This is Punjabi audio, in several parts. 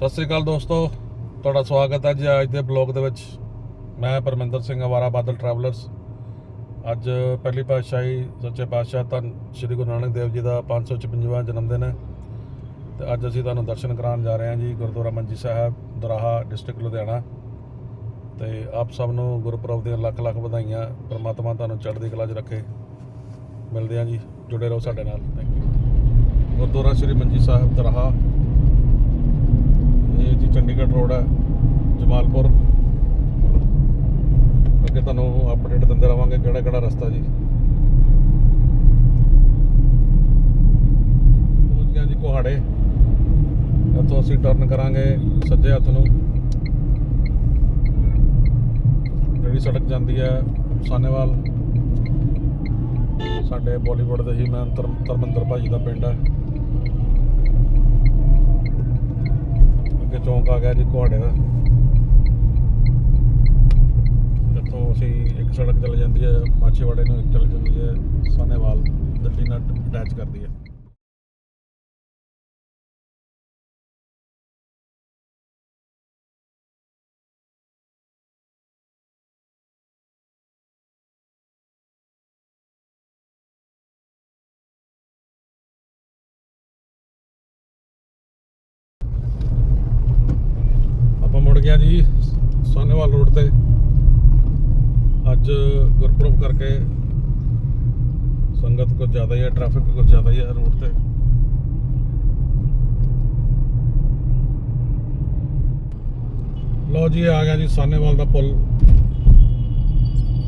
ਸਤਿ ਸ੍ਰੀ ਅਕਾਲ ਦੋਸਤੋ, ਤੁਹਾਡਾ ਸਵਾਗਤ ਹੈ ਜੀ ਅੱਜ ਦੇ ਬਲੌਗ ਦੇ ਵਿੱਚ। ਮੈਂ ਪਰਮਿੰਦਰ ਸਿੰਘ ਅਵਾਰਾ, ਬਾਦਲ ਟਰੈਵਲਰਸ ਅੱਜ ਪਹਿਲੀ ਪਾਤਸ਼ਾਹੀ, ਸੱਚੇ ਪਾਤਸ਼ਾਹ ਧੰਨ ਸ਼੍ਰੀ ਗੁਰੂ ਨਾਨਕ ਦੇਵ ਜੀ ਦਾ 556ਵਾਂ ਜਨਮ ਦਿਨ ਹੈ। ਤੇ ਅੱਜ ਅਸੀਂ ਤੁਹਾਨੂੰ ਦਰਸ਼ਨ ਕਰਾਉਣ ਜਾ ਰਹੇ ਹਾਂ ਜੀ ਗੁਰਦੁਆਰਾ ਮੰਜੀ ਸਾਹਿਬ, ਦਰਾਹਾ ਡਿਸਟ੍ਰਿਕਟ ਲੁਧਿਆਣਾ। ਤੇ ਆਪ ਸਭ ਨੂੰ ਗੁਰਪੁਰਬ ਦੀਆਂ ਲੱਖ ਲੱਖ ਵਧਾਈਆਂ, ਪ੍ਰਮਾਤਮਾ ਤੁਹਾਨੂੰ ਚੜ੍ਹਦੀ ਕਲਾ 'ਚ ਰੱਖੇ। ਮਿਲਦੇ ਹਾਂ ਜੀ, ਜੁੜੇ ਰਹੋ ਸਾਡੇ ਨਾਲ। ਥੈਂਕ ਯੂ ਗੁਰਦੁਆਰਾ ਸ਼੍ਰੀ ਮੰਜੀ ਸਾਹਿਬ, ਦਰਾਹਾ। ਇਹ ਜੀ ਚੰਡੀਗੜ੍ਹ ਰੋਡ ਹੈ ਜਮਾਲਪੁਰ। ਅੱਗੇ ਤੁਹਾਨੂੰ ਅਪਡੇਟ ਦਿੰਦੇ ਰਵਾਂਗੇ ਕਿਹੜਾ ਕਿਹੜਾ ਰਸਤਾ ਜੀ। ਪਹੁੰਚ ਗਿਆ ਜੀ ਕੋਹਾੜੇ। ਇੱਥੋਂ ਅਸੀਂ ਟਰਨ ਕਰਾਂਗੇ ਸੱਜੇ ਹੱਥ ਨੂੰ। ਜਿਹੜੀ ਸੜਕ ਜਾਂਦੀ ਹੈ ਸਾਨੇਵਾਲ। ਸਾਡੇ ਬਾਲੀਵੁੱਡ ਦੇ ਹੀ ਮੈਂ ਧਰਮਿੰਦਰ ਭਾਜੀ ਦਾ ਪਿੰਡ ਹੈ ਅੱਗੇ ਚੌਂਕ ਆ ਗਿਆ ਜੀ ਕੁਹਾੜੇ ਦਾ। ਜਿੱਥੋਂ ਅਸੀਂ ਇੱਕ ਸੜਕ ਚੱਲ ਜਾਂਦੀ ਹੈ, ਮਾਛੀਵਾੜੇ ਨੂੰ ਇੱਕ ਚੱਲ ਜਾਂਦੀ ਹੈ ਸਾਨੇਵਾਲ ਦਿੱਲੀ ਨਾਲ ਅਟੈਚ ਕਰਦੀ ਹੈ। ਗਿਆ ਜੀ, ਸਾਨੇਵਾਲ ਰੋਡ ਤੇ। ਅੱਜ ਗੁਰਪੁਰਬ ਕਰਕੇ ਸੰਗਤ ਕੁਝ ਜ਼ਿਆਦਾ ਹੀ ਹੈ ਟ੍ਰੈਫਿਕ ਕੁਝ ਜ਼ਿਆਦਾ ਹੀ ਹੈ ਰੋਡ ਤੇ। ਲਓ ਜੀ, ਆ ਗਿਆ ਜੀ ਸਾਨੇਵਾਲ ਦਾ ਪੁਲ।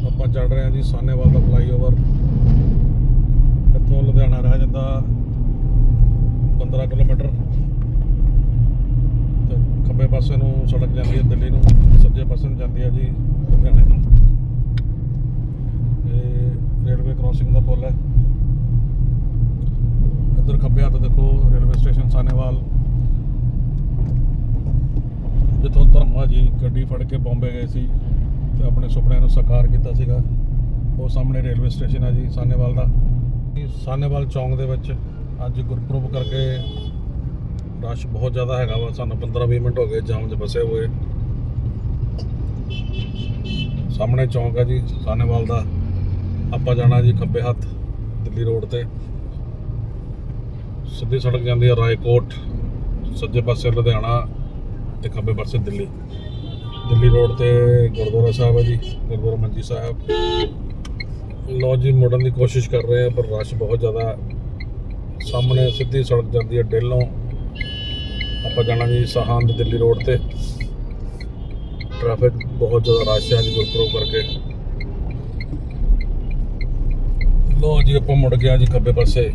ਆਪਾਂ ਚੜ ਰਹੇ ਹਾਂ ਜੀ ਸਾਨੇਵਾਲ ਦਾ ਫਲਾਈਓਵਰ ਇੱਥੋਂ ਲੁਧਿਆਣਾ ਰਹਿ ਜਾਂਦਾ 15 ਕਿਲੋਮੀਟਰ ਤੇ ਖੱਬੇ ਪਾਸੇ ਨੂੰ ਸੜਕ ਜਾਂਦੀ ਹੈ ਦਿੱਲੀ ਨੂੰ, ਸੱਜੇ ਪਾਸੇ ਨੂੰ ਜਾਂਦੀ ਹੈ ਜੀ ਲੁਧਿਆਣੇ ਨੂੰ। ਇਹ ਰੇਲਵੇ ਕ੍ਰਾਸਿੰਗ ਦਾ ਪੁਲ ਹੈ। ਇੱਧਰ ਖੱਬੇ ਹੱਥ ਦੇਖੋ, ਰੇਲਵੇ ਸਟੇਸ਼ਨ ਸਾਨੇਵਾਲ ਜਿੱਥੋਂ ਧਰਮਾ ਜੀ ਗੱਡੀ ਫੜ ਕੇ ਬੰਬੇ ਗਏ ਸੀ ਤੇ ਆਪਣੇ ਸੁਪਨਿਆਂ ਨੂੰ ਸਾਕਾਰ ਕੀਤਾ ਸੀਗਾ। ਉਹ ਸਾਹਮਣੇ ਰੇਲਵੇ ਸਟੇਸ਼ਨ ਹੈ ਜੀ ਸਾਨੇਵਾਲ ਦਾ। ਸਾਨੇਵਾਲ ਚੌਂਕ ਦੇ ਵਿੱਚ ਅੱਜ ਗੁਰਪੁਰਬ ਕਰਕੇ ਰਸ਼ ਬਹੁਤ ਜ਼ਿਆਦਾ ਹੈਗਾ ਵਾ, ਸਾਨੂੰ 15-20 ਮਿੰਟ ਹੋ ਗਏ ਜਾਮ 'ਚ ਫਸੇ ਹੋਏ। ਸਾਹਮਣੇ ਚੌਂਕ ਹੈ ਜੀ ਸਾਨੇਵਾਲ ਦਾ। ਆਪਾਂ ਜਾਣਾ ਜੀ ਖੱਬੇ ਹੱਥ, ਦਿੱਲੀ ਰੋਡ ਤੇ। ਸਿੱਧੀ ਸੜਕ ਜਾਂਦੀ ਹੈ ਰਾਏਕੋਟ, ਸੱਜੇ ਪਾਸੇ ਲੁਧਿਆਣਾ ਤੇ ਖੱਬੇ ਪਾਸੇ ਦਿੱਲੀ। ਦਿੱਲੀ ਰੋਡ ਤੇ ਗੁਰਦੁਆਰਾ ਸਾਹਿਬ ਹੈ ਜੀ, ਗੁਰਦੁਆਰਾ ਮੰਜੀ ਸਾਹਿਬ। ਲੋ ਜੀ, ਮੁੜਨ ਦੀ ਕੋਸ਼ਿਸ਼ ਕਰ ਰਹੇ ਆ, ਪਰ ਰਸ਼ ਬਹੁਤ ਜ਼ਿਆਦਾ। ਸਾਹਮਣੇ ਸਿੱਧੀ ਸੜਕ ਜਾਂਦੀ ਹੈ ਡੇਲੋਂ। ਆਪਾਂ ਜਾਣਾ ਜੀ ਸਹਾਂਦ ਦਿੱਲੀ ਰੋਡ ਤੇ। ਟ੍ਰੈਫਿਕ ਬਹੁਤ ਜ਼ਿਆਦਾ ਰਸ਼ ਹੈ ਜੀ ਗੁਰਪੁਰਬ ਕਰਕੇ। ਲੋ ਜੀ ਆਪਾਂ ਮੁੜ ਗਿਆ ਜੀ ਖੱਬੇ ਪਾਸੇ।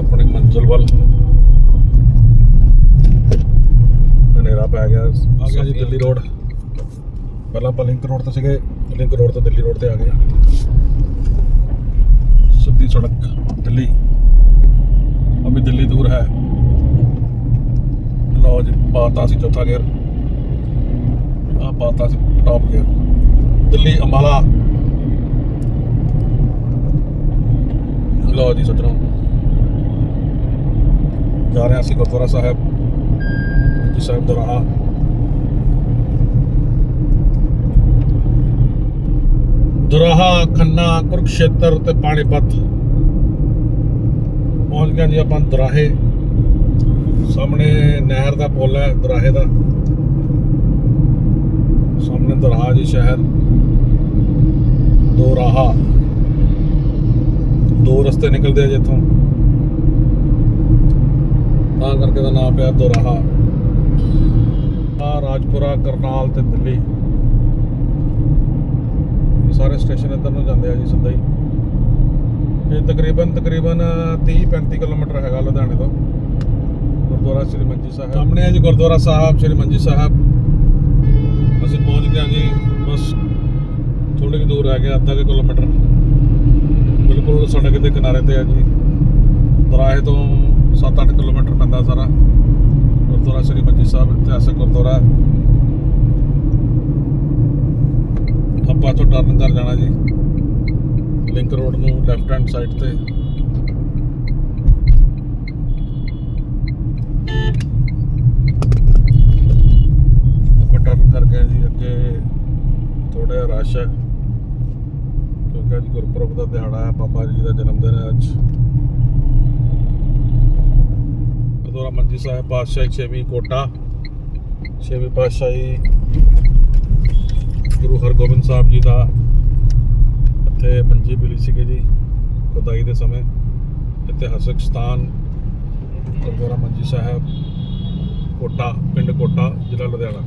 ਆਪਣੀ ਮੰਜ਼ਿਲ ਵੱਲ। ਹਨੇਰਾ ਪੈ ਗਿਆ। ਆ ਗਿਆ ਜੀ ਦਿੱਲੀ ਰੋਡ। ਪਹਿਲਾਂ ਆਪਾਂ ਲਿੰਕ ਰੋਡ ਤੇ ਸੀਗੇ ਲਿੰਕ ਰੋਡ ਤੋਂ ਦਿੱਲੀ ਰੋਡ ਤੇ ਆ ਗਏ ਸਿੱਧੀ ਸੜਕ ਦਿੱਲੀ। ਅਭੀ ਦਿੱਲੀ ਦੂਰ ਹੈ। ਲਓ ਜੀ ਪਾਤਾ ਸੀ ਚੌਥਾ ਗੇਅਰ। ਆ ਪਾਤਾ ਸੀ ਟੌਪ ਗੇਅਰ। ਦਿੱਲੀ, ਅੰਬਾਲਾ। ਲਓ ਜੀ ਸੱਜਣੋ। ਜਾ ਰਹੇ ਅਸੀਂ ਗੁਰਦੁਆਰਾ ਸਾਹਿਬ। ਜੀ ਸਾਹਿਬ ਦਰਾਹਾ ਦੁਰਾਹਾ, ਖੰਨਾ, ਕੁਰਕਸ਼ੇਤਰ ਤੇ ਪਾਣੀਪਤ। ਪਹੁੰਚ ਗਏ ਜੀ ਆਪਾਂ ਦੁਰਾਹੇ। ਸਾਹਮਣੇ ਨਹਿਰ ਦਾ ਪੁਲ ਹੈ, ਦਰਾਹੇ ਦਾ। ਸਾਹਮਣੇ ਦਰਾਹਾ ਜੀ ਸ਼ਹਿਰ। ਦੋ ਰਾਹਾ। ਦੋ ਰਸਤੇ ਨਿਕਲਦੇ ਆ ਜਿੱਥੋਂ। ਤਾਂ ਕਰਕੇ ਦਾ ਨਾਮ ਪਿਆ ਦੋਰਾਹਾ। ਆ ਰਾਜਪੁਰਾ, ਕਰਨਾਲ ਤੇ ਦਿੱਲੀ। ਇਹ ਸਾਰੇ ਸਟੇਸ਼ਨ ਇੱਧਰ ਨੂੰ ਜਾਂਦੇ ਆ ਜੀ ਸਿੱਧਾ ਹੀ। ਇਹ ਤਕਰੀਬਨ ਤਕਰੀਬਨ 30 35 ਕਿਲੋਮੀਟਰ ਹੈਗਾ ਲੁਧਿਆਣੇ ਤੋਂ। ਗੁਰਦੁਆਰਾ ਸ੍ਰੀ ਮੰਜੀ ਸਾਹਿਬ। ਸਾਹਮਣੇ ਆ ਜੀ ਗੁਰਦੁਆਰਾ ਸਾਹਿਬ, ਸ੍ਰੀ ਮੰਜੀ ਸਾਹਿਬ। ਅਸੀਂ ਪਹੁੰਚ ਗਏ ਹਾਂ ਜੀ, ਬਸ ਥੋੜੀ ਕੁ ਦੂਰ ਰਹਿ ਗਿਆ ਅੱਧਾ ਕੁ ਕਿਲੋਮੀਟਰ। ਬਿਲਕੁਲ ਸੜਕ ਦੇ ਕਿਨਾਰੇ ਤੇ ਆ ਜੀ। ਦਰਾਹੇ ਤੋਂ 7-8 ਕਿਲੋਮੀਟਰ ਪੈਂਦਾ ਸਾਰਾ। ਗੁਰਦੁਆਰਾ ਸ੍ਰੀ ਮੰਜੀ ਸਾਹਿਬ, ਇਤਿਹਾਸਕ ਗੁਰਦੁਆਰਾ। ਆਪਾਂ ਤੋਂ ਟਰਨ ਕਰ ਜਾਣਾ ਜੀ। ਲਿੰਕ ਰੋਡ ਨੂੰ ਲੈਫਟ ਹੈਂਡ ਸਾਈਡ ਤੇ। ਹੈਗਾ ਜੀ, ਗੁਰਪੁਰਬ ਦਾ ਦਿਹਾੜਾ ਹੈ, ਬਾਬਾ ਜੀ ਦਾ ਜਨਮ ਦਿਨ ਹੈ ਅੱਜ। ਗੁਰਦੁਆਰਾ ਮੰਜੀ ਸਾਹਿਬ ਪਾਤਸ਼ਾਹੀ ਛੇਵੀਂ ਕੋਟਾ, ਛੇਵੀਂ ਪਾਤਸ਼ਾਹੀ ਗੁਰੂ ਹਰਗੋਬਿੰਦ ਸਾਹਿਬ ਜੀ ਦਾ ਇੱਥੇ ਮੰਜੀ ਮਿਲੀ ਸੀਗੀ ਜੀ, ਖੁਦਾਈ ਦੇ ਸਮੇਂ। ਇਤਿਹਾਸਕ ਸਥਾਨ ਗੁਰਦੁਆਰਾ ਮੰਜੀ ਸਾਹਿਬ, ਕੋਟਾ, ਪਿੰਡ ਕੋਟਾ, ਜ਼ਿਲ੍ਹਾ ਲੁਧਿਆਣਾ।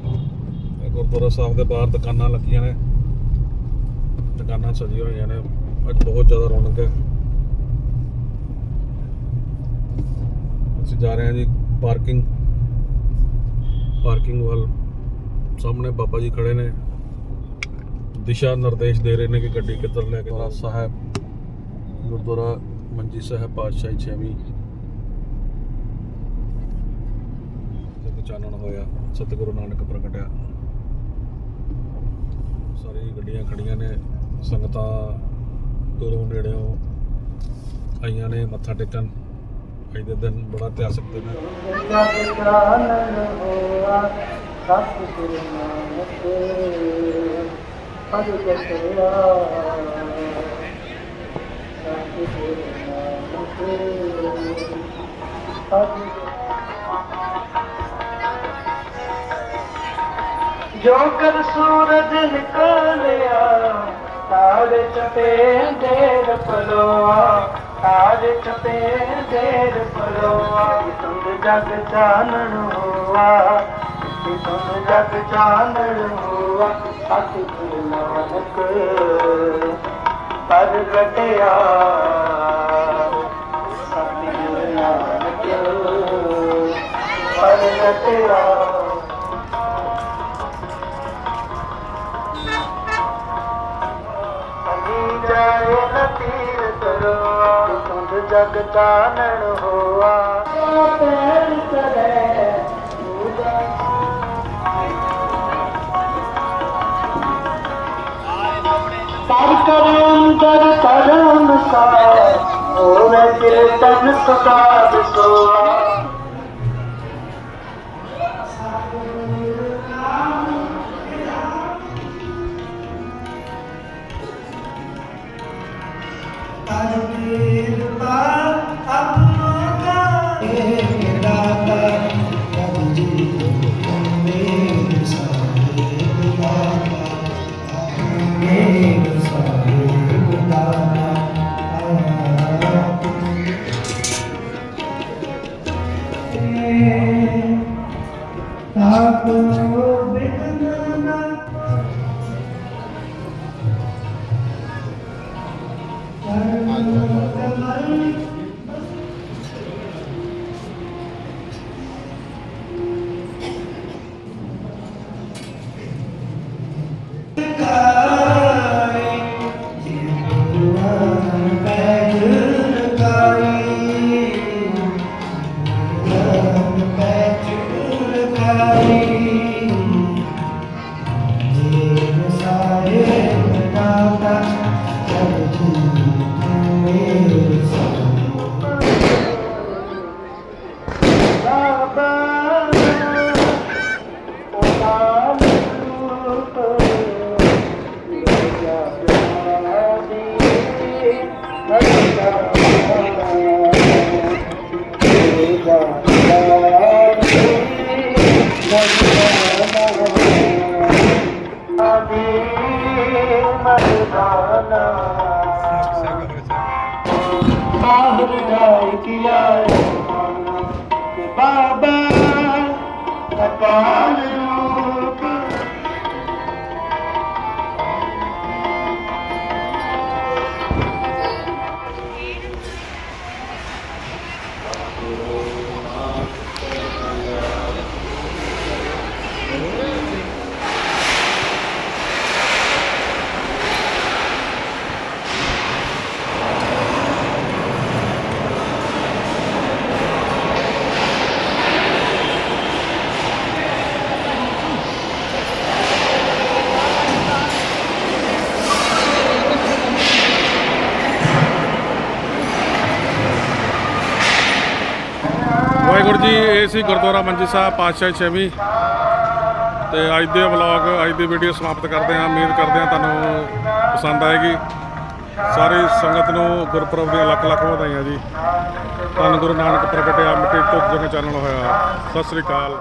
ਗੁਰਦੁਆਰਾ ਸਾਹਿਬ ਦੇ ਬਾਹਰ ਦੁਕਾਨਾਂ ਲੱਗੀਆਂ ਨੇ। ਦੁਕਾਨਾਂ ਸਜੀਆਂ ਹੋਈਆਂ ਨੇ। ਅੱਜ ਬਹੁਤ ਜ਼ਿਆਦਾ ਰੌਣਕ ਹੈ। ਅਸੀਂ ਜਾ ਰਹੇ ਹਾਂ ਜੀ ਪਾਰਕਿੰਗ। ਪਾਰਕਿੰਗ ਵੱਲ। ਸਾਹਮਣੇ ਬਾਬਾ ਜੀ ਖੜੇ ਨੇ। ਦਿਸ਼ਾ ਨਿਰਦੇਸ਼ ਦੇ ਰਹੇ ਨੇ ਕਿ ਗੱਡੀ ਕਿੱਧਰ ਲੈ ਕੇ ਗੁਰਦੁਆਰਾ ਸਾਹਿਬ ਗੁਰਦੁਆਰਾ ਮੰਜੀ ਸਾਹਿਬ ਪਾਤਸ਼ਾਹੀ ਛੇਵੀਂ। ਜਦ ਚਾਨਣ ਹੋਇਆ, ਸਤਿਗੁਰੂ ਨਾਨਕ ਪ੍ਰਗਟਿਆ। ਸਾਰੀ ਗੱਡੀਆਂ ਖੜੀਆਂ ਨੇ। ਸੰਗਤਾਂ ਦੂਰੋਂ ਨੇੜਿਓਂ ਆਈਆਂ ਨੇ, ਮੱਥਾ ਟੇਕਣ। ਅੱਜ ਦੇ ਦਿਨ ਬੜਾ ਇਤਿਹਾਸਕ ਦਿਨ ਜੋ ਕਰ ਸੂਰਜ ਨਿਕਲਿਆ ਤਾਜ ਚਪੇ ਦੇਰ ਪਲੋਆ ਤਾਜ ਚਪੇ ਦੇਰ ਪਲੋਆ ਤੁੰਦ ਜਗ ਚਾਨਣ ਹੋਆ ਤੁੰਦ ਜਗ ਚਾਨਣ ਹੋਆ ਸਤਿਗੁਰੂ ਨਾਨਕ ਪਰ ਕਟਿਆ ਸਤਿਗੁਰੂ ਨਾਨਕ ਪਦ ਕਟਿਆ ਤੁੰਦ ਜਗ ਚਾਨਣ ਹੋਆ। ਪੈਰ ਕਰੇ ਕਰ ਕਰ ਅੰਦਰ ਕਰਮ ਸਾ ਹੋਵੇ ਕੀਰਤਨ ਸਦਾ ਬਾਹਰ ਵਾਹਿਗੁਰੂ ਜੀ, ਇਹ ਸੀ ਗੁਰਦੁਆਰਾ ਮੰਜੀ ਸਾਹਿਬ, ਪਾਤਸ਼ਾਹ ਛੇਵੀਂ। ਤੇ ਅੱਜ ਦੇ ਵਲੌਗ, ਅੱਜ ਦੀ ਵੀਡੀਓ ਸਮਾਪਤ ਕਰਦੇ ਹਾਂ। ਉਮੀਦ ਕਰਦੇ ਹਾਂ ਤੁਹਾਨੂੰ ਪਸੰਦ ਆਏਗੀ। ਸਾਰੀ ਸੰਗਤ ਨੂੰ ਗੁਰਪੁਰਬ ਦੀਆਂ ਲੱਖ ਲੱਖ ਵਧਾਈਆਂ ਜੀ। ਧੰਨ ਗੁਰੂ ਨਾਨਕ ਪ੍ਰਗਟਿਆ ਮਿੱਟੀ ਤੋਂ ਜਗ ਚਾਨਣ ਹੋਇਆ। ਸਤਿ ਸ੍ਰੀ ਅਕਾਲ।